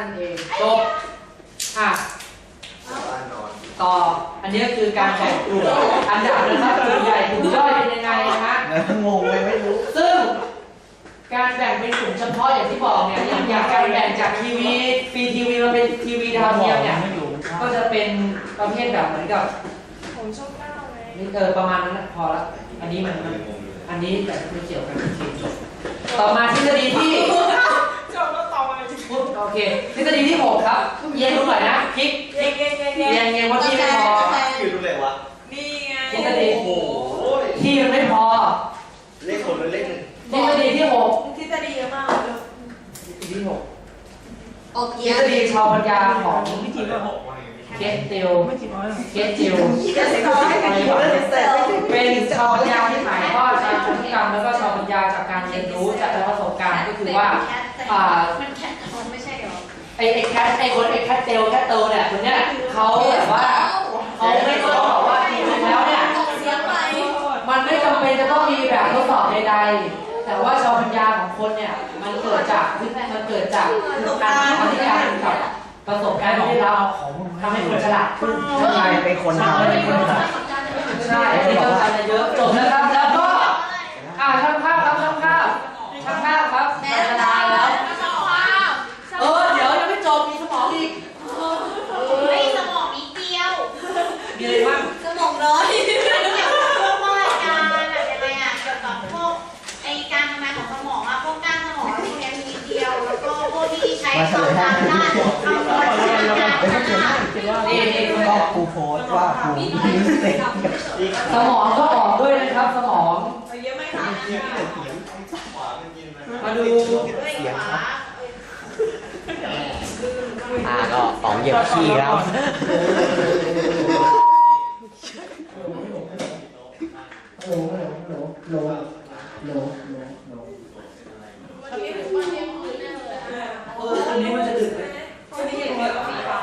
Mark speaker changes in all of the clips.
Speaker 1: นั่นเองจบอะ
Speaker 2: บ้านนอน
Speaker 1: ต่อ อันนี้ก็คือการแบ่งกลุ่มอันดับนะครับกลุ่มใหญ่กลุ่มย่อยเป็นยังไงนะฮะ
Speaker 2: งงเลยไม่รู้
Speaker 1: ซึ่ง การแบ่งเป็นกลุ่มเฉพาะอย่างที่บอกเนี่ยอย่างอย่างการแบ่งจากทีวีฟรีทีวีมาเป็นทีวีดาวเทียมเนี่ยก็จะเป็นประเภทแบบเหมือนกับ
Speaker 3: ผมชอบเก้าไง
Speaker 1: นี่เออประมาณนั้นนะพอละอันนี้มันมันอันนี้แต่ไม่เกี่ยวกันจริงๆต่อมาทฤษฎีที่ พูดโอเคทฤษฎีที่หกครับเย็นรู้หน่อยนะคลิก
Speaker 3: เย้เย้เย้เย้
Speaker 1: เย็นเย็นว่าที่ไม่พอ
Speaker 2: อยู่ตรงไหนวะ
Speaker 3: นี่ไง
Speaker 1: ทฤษฎี
Speaker 2: โอ้โห
Speaker 1: ที่มันไม่พอ
Speaker 2: เลขคนหรือเลขหนึ่ง
Speaker 1: ทฤษฎีที่หก
Speaker 3: ทฤษฎีเยอะมากเลย
Speaker 1: ทฤษฎีที่หก
Speaker 4: ออก
Speaker 1: ทฤ
Speaker 4: เกีย
Speaker 1: ษฎีชาวปัญญาของ
Speaker 3: ไม่จริงป่ะ
Speaker 1: เกสเตล
Speaker 3: ไม่จริงป่ะ
Speaker 1: เกสจิล
Speaker 3: จะใส่ร้อยกันกี่วันเสร็จ
Speaker 1: เป็นชาวปัญญาที่ถ่ายทอดการพันธุกรรมแล้วก็ชาวปัญญาจากการเรียนรู้จากประสบการณ์ก็คือว่า อ่า
Speaker 4: มันแค่คนไม่ใช่เหรอ
Speaker 1: ไอ้ไอ้แคทไอ้คนไอ้แคทเตลแคทเตลเนี่ยคนเนี้ยเขาแบบว่าเขาไม่ต้องบอกว่าจริงๆแล้วเนี่ย
Speaker 4: ออกเสียงไป
Speaker 1: มันไม่จำเป็นจะต้องมีแบบทดสอบใดๆ แต่ว่าชาวปัญญาของคนเนี่ย มันเกิดจากมันเกิดจากการทำที่การกับประสบการณ์ของเราทำให้คนฉลาดขึ้น
Speaker 2: ใช่เป็นคนทำไม่เป็นคนท
Speaker 1: ใช่อันนี้ก็ทำเยอะจบแล้วครับแล้วก็อ่าช่างภา
Speaker 4: ม
Speaker 1: จำ
Speaker 4: ด้านความจำด้านการ
Speaker 1: นี่นี่ำ
Speaker 2: ก็ครูโพสต์ว่าครูรู้สึก
Speaker 1: สมองก็ออกด้วยนะครับสมอง
Speaker 3: มคะ
Speaker 1: มาดู
Speaker 2: เสียงครับอ่าก็สองเหยียบขี้แล้ว
Speaker 1: โหลโหลโหลโหลโหลโหลโหลเอออันนี้มันจะดึกไหม
Speaker 3: คนนี้อย่างเดียวสีฟ้า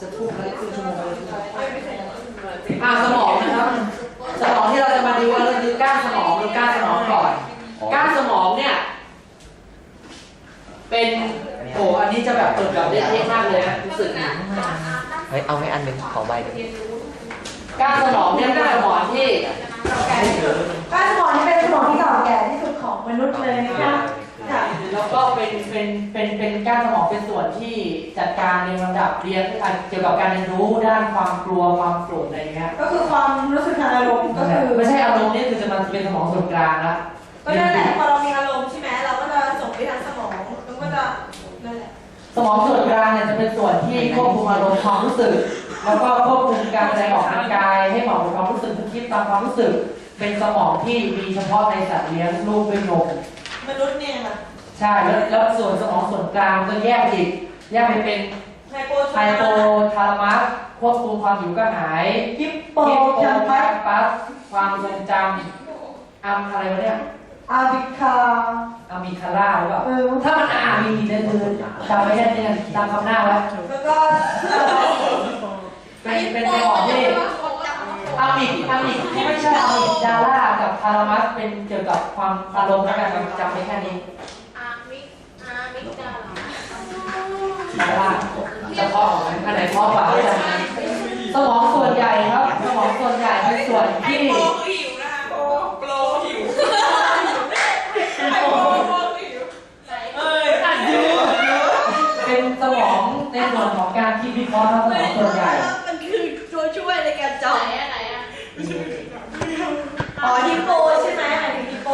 Speaker 1: จะทุ่มแล้วครึ่งชั่วโมงแล้วอ่าสมองนะครับสมองที่เราจะมาดูเราจะดูก้านสมองดูก้านสมองก่อนก้านสมองเนี่ย เป็นโอ้อันนี้จะแบบเปิดแบบเท่ๆมากเลยนะรู้สึกนะ
Speaker 2: เฮ้ยเอาให้อันหนึ่งขอใบหนึ่ง
Speaker 1: ก้านสมองเนี่ยเป็นสมองที่
Speaker 3: ก้านสมองนี่เป็นสมองที่เก่าแก่ที่สุดของมนุษย์เลยนะคะ ค่ะ
Speaker 1: แล้วก็เป็นเป็นเป็นเป็นก้านสมองเป็นส่วนที่จัดการในลำดับเรียนเกี่ยวกับการเรียนรู้ด้านความกลัวความโกรธอะไรเงี้ย
Speaker 3: ก็คือความรู้สึกทางอารมณ์ก็คือ
Speaker 1: ไม่ใช่อารมณ์นี่คือจะมันเป็นสมองส่วนกลางละ
Speaker 3: ก็นั่นแหละพอเรามีอารมณ์ใช่ไหมเราก็จะส่งไปทางสมองมันก็จะนั่นแหละ
Speaker 1: สมองส่วนกลางเนี่ยจะเป็นส่วนที่ควบคุมอารมณ์ความรู้สึก แล้วก็ควบคุมการแสดงออกทางกาย ให้เหมาะกับความรู้สึกทุกคิดตามความรู้สึก เป็นสมองที่มีเฉพาะในสัตว์เลี้ยงลูกด้วยนม
Speaker 3: มนุษย์เนี่ยค่ะ
Speaker 1: ใช่แล้วแล้วส่วนสมองส่วนกลางก็แยกอีกแยกไปเป็น
Speaker 3: ไฮโป
Speaker 1: ไฮโปทาลามัสควบคุมความหิวกระหาย
Speaker 3: ฮิปโป
Speaker 1: ฮิปโป
Speaker 3: แคม
Speaker 1: แค
Speaker 3: ปัส
Speaker 1: มปัสความทรงจำอัมอะไรวะเนี่ย
Speaker 3: อาบิคา
Speaker 1: อามีคาร่าหรือเปล่า
Speaker 3: เออ
Speaker 1: ถ้ามันอามีเนี่ยคือจำไว้แค่นี้นะจำคำหน้าไว้
Speaker 3: แล้วก็
Speaker 1: เป็นเป็นสมองที่ อามิกอามิกที่ไม่ใช่อามิกดาร่ากับทารามัสเป็นเกี่ยวกับความอารมณ์แล้วกันจำไว้แค่นี้
Speaker 4: อามิอามิกดา
Speaker 1: ดาร่าจะเพาะของอันไหนเพาะกว่าก็จะนั้นสมองส่วนใหญ่ครับ สมองส่วนใหญ่เป็นส่วนที่
Speaker 3: โปคือหิวนะคะโปโปรหิวไฮโปโปคือหิวเอ้ยอันยู
Speaker 1: เป็นสมองในส่วนของการคิดวิเคราะห์ครับสมองส่วนใหญ่
Speaker 4: มันคือตัวช่วยในการจำไหนอะไหนอะ
Speaker 3: อ๋อฮิปโปใช่ไหมหมายถึงฮิปโป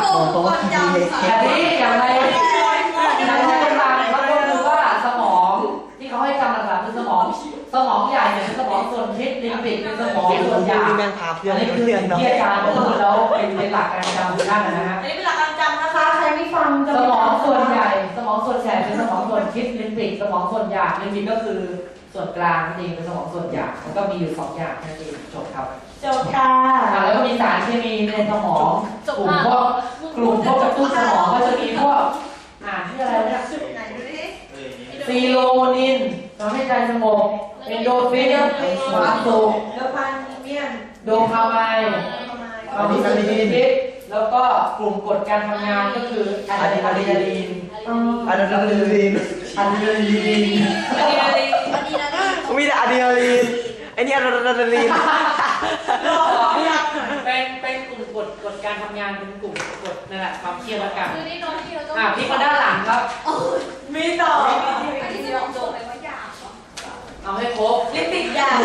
Speaker 4: ฮิปโปความจำ
Speaker 1: แต่นี้อย่างไรอย่างไรก็ตามเขาก็คือว่าสมองที่เขาให้กำหลักคือสมอง สมองใหญ่เนี่ยเป็นสมองส่วนคิดลิมบิกเป็นสมองส่วนใหญ่
Speaker 2: แม่งพาเพื่อ
Speaker 1: อั
Speaker 2: น
Speaker 1: นนี้คือ
Speaker 2: เรื่อง
Speaker 1: สิ่ง
Speaker 2: เนาะ
Speaker 1: ที่อาจารย์พูดแล้วเป็นเป็นหลักการจำของท่านนะฮะ
Speaker 3: อันนี้เป็นหลักการจำนะคะใครไม่ฟัง
Speaker 1: ส
Speaker 3: ม
Speaker 1: องส่วนใหญ่ มองส่วนใหญ่เป็นสมองส่วนคิดลิมบิกสมองส่วนหยาบลิมบิกก็คือส่วนกลางนั่นเองเป็นสมองส่วนหยาบมันก็มีอยู่สองอย่างนั่นเองจบครับ
Speaker 3: จบค่ะ
Speaker 1: อ่าแล้วก็มีสารเคมีในสมองกลุ่มพวกกลุ่มพวกกระตุ้นสมองก็จะมีพวกอ่านที่อะไรวะเนี่ย
Speaker 4: ไหนดูดิ
Speaker 1: ซีโรโมนินทำให้ใจสงบเอนโดรฟินความสุข
Speaker 3: เดพันเมียน
Speaker 1: โดพาไมน์ความรู้สึกนึกคิดแล้วก็กลุ่มกฎการทำงานก็คืออะดรีนาลีน
Speaker 2: อะดรีนาลีน
Speaker 1: อะดรีนาลีน
Speaker 3: อันนี้อะไร
Speaker 4: วันนี้นะนี่
Speaker 2: มีแต่อะดรีนาลีนไอ้นี่อะดรีนาลีน
Speaker 3: ก
Speaker 1: เป็นเป็นกลุ่มกฎกฎการทำงานเป็นกลุ่มกฎนั่นแหละความเครียดละกัน
Speaker 4: คือนี่น้ตที่เราต้อง
Speaker 1: อะพี่มาด้านหลังครับ
Speaker 3: มีต่อ
Speaker 4: อันนี้จะลองโจทย์ไปว่ายากเหรอ
Speaker 1: เอาให้ครบ
Speaker 3: ลิปติกยาก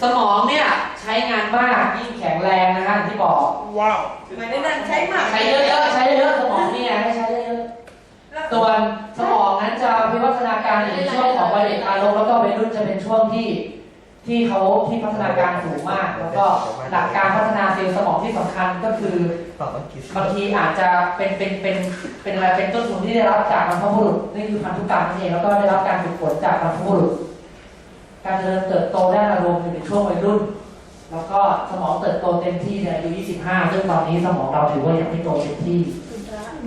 Speaker 1: สมองเนี่ย ใช้งานมากยิ่งแข็งแรงนะฮะอย่างที่บอก
Speaker 3: ว้าวไม่ได้นั่นใช้หมาก
Speaker 1: ใช้เยอะๆใช้เยอะๆสมองเนี่ยให้ใช้เยอะๆส่วนสมองนั้นจะวิวัฒนาการอยู่ในช่วงของวัยเด็กอารมณ์แล้วก็วัยรุ่นจะเป็นช่วงที่ที่เขาที่พัฒนาการสูงมาก แล้วก็หลักการพัฒนาเซลล์สมองที่สำคัญก็คือ
Speaker 2: ตอบอังกฤษ
Speaker 1: บางทีอาจจะเป็นเป็นเป็นเป็นอะไรเป็นต้นทุนที่ได้รับจากบรรพบุรุษนี่คือพันธุกรรมนั่นเองแล้วก็ได้รับการฝึกฝนจากบรรพบุรุษการเจริญเติบโตด้านอารมณ์อยู่ในช่วงวัยรุ่น แล้วก็สมองเติบโตเต็มที่ในอายุ 25 ซึ่งตอนนี้สมองเราถือว่ายังไม่โตเต็มที่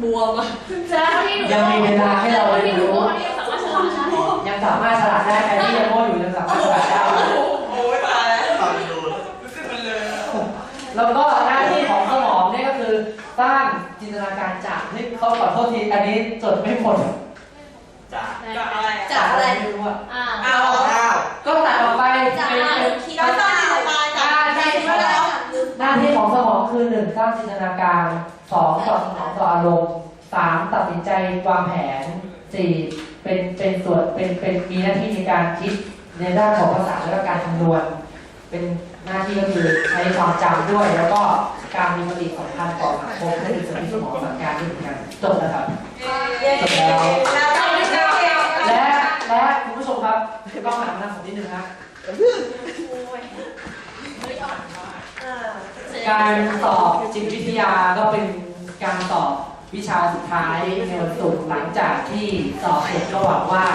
Speaker 3: บวมอะ
Speaker 4: จ้า
Speaker 1: ยังมีเวลาให้เราเรียนรู้
Speaker 4: ที่สามารถฉลาดได้
Speaker 1: ยังสามารถฉลาดได้ใครที่ยังโง่อยู่ยังสามารถฉลาดได้
Speaker 3: โอ้ยตายแล้วรู้สึกมันเลย
Speaker 1: แล้วก็หน้าที่ของสมองเนี่ยก็คือสร้างจินตนาการจากที่เขาขอโทษทีอันนี้จดไม่หมด
Speaker 2: จ้า
Speaker 3: กับอะไร
Speaker 4: จากอะไร
Speaker 1: ไม่รู้อะ
Speaker 4: อ่า
Speaker 3: เอา
Speaker 2: ข้าว
Speaker 1: ก็ตัดออกไป
Speaker 4: จาก
Speaker 1: เป็น
Speaker 4: อะไร
Speaker 1: เป็น
Speaker 4: คิด
Speaker 3: เรา
Speaker 4: ว่า
Speaker 3: สร้างจินตนาการจากใจที่เรา
Speaker 1: หน้าที่ของสมองคือหนึ่งสร้างจินตนาการสองตอบสนองต่ออารมณ์สามตัดสินใจวางแผนสี่เป็นเป็นส่วนเป็นเป็นมีหน้าที่ในการคิดในด้านของภาษาและก็การคำนวณ เป็นหน้าที่ก็คือใช้ความจำด้วย แล้วก็การมีปฏิสัมพันธ์ต่อสังคมนั่นคือสิ่งที่สมองสั่งการด้วยเหมือนกันจบแล้วครับ
Speaker 3: เย้แล้วเราไม่ใช่เก่ง
Speaker 1: และและคุณผู้ชมครับกล้องหันมาทางผมนิดนึงครับ การสอบจิตวิทยาก็เป็นการสอบวิชาสุดท้ายในวันศุกร์หลังจากที่สอบเสร็จก็หวังว่า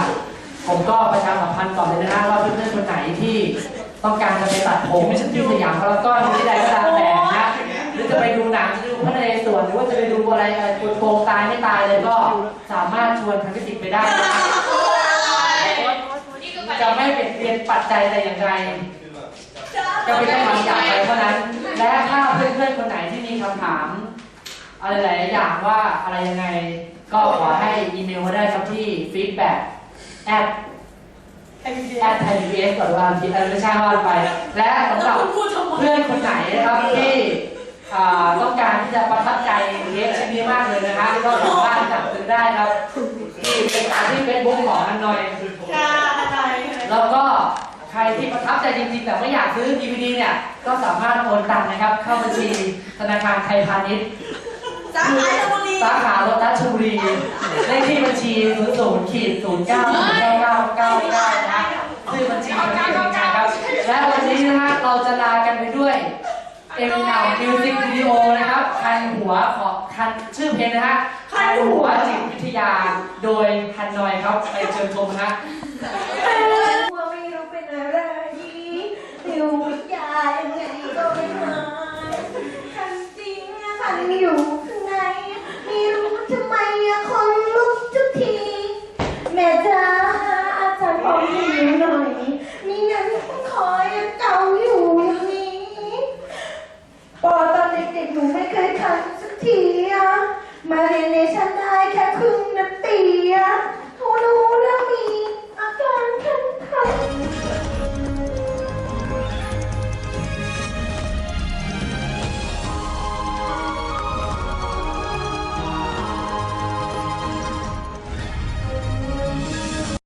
Speaker 1: ผมก็ประชาสัมพันธ์ก่อนเลยนะฮะว่าเพื่อนๆคนไหนที่ต้องการจะไปตัดผมที่สยามพารากอนที่ใดก็ตามแต่นะหรือจะไปดูหนังจะดูพระนเรศวรหรือว่าจะไปดูอะไรอะไรโกงตายไม่ตายเลยก็สามารถชวนทางฟิสิกส์ไปได้นะจะไม่เปลี่ยนเปลี่ยนปัจจัยแต่อย่างใดก็เป็นแค่คำจากไปเท่านั้น และถ้าเพื่อนๆคนไหนที่มีคำถาม อะไรหลายๆอย่างว่าอะไรยังไง ก็ขอให้อีเมลมาได้ครับที่ feedback at at thaibbs ก่อนว่าคิดอะไรไม่ใช่ว่าไป และสำหรับเพื่อนคนไหนนะครับที่อ่าต้องการที่จะประทับใจเทปชิ้นนี้มากเลยนะฮะก็สามารถสั่งซื้อได้ครับที่เป็นที่เฟซบุ๊กของอันหน่อย
Speaker 3: ค่ะอะไร
Speaker 1: แล้วก็ ใครที่ประทับใจจริงๆ แต่ไม่อยากซื้อ DVD เนี่ยก็สามารถโอนตังค์นะครับ เข้าบัญชีธนาคารไทยพาณิชย์
Speaker 3: สาขาชลบุรี
Speaker 1: สาขาโรตัสชลบุรีเลขที่บัญชี0 0ขีด0 9 9 9 9 9นะชื่อบัญชีบัญชีธนาคารครับ และวันนี้นะฮะเราจะลากันไปด้วยเอ็มนาวมิวสิกวิดีโอนะครับ คันหัวขอคันชื่อเพลงนะฮะคันหัวจิตวิทยาโดยฮันนอยครับ ไปเชิญชมนะฮะ
Speaker 5: อยู่ไงไม่รู้ทำไมอะคนลุกทุกที แม่จ้าอาจารย์ขอหิวหน่อยมีงั้องคอยเก่าอยู่อย่างนี้ปอตอนเด็กๆหนูไม่เคยทำสักทีอะมาเรียนในชั้นได้แค่ครึ่งนาทีอะ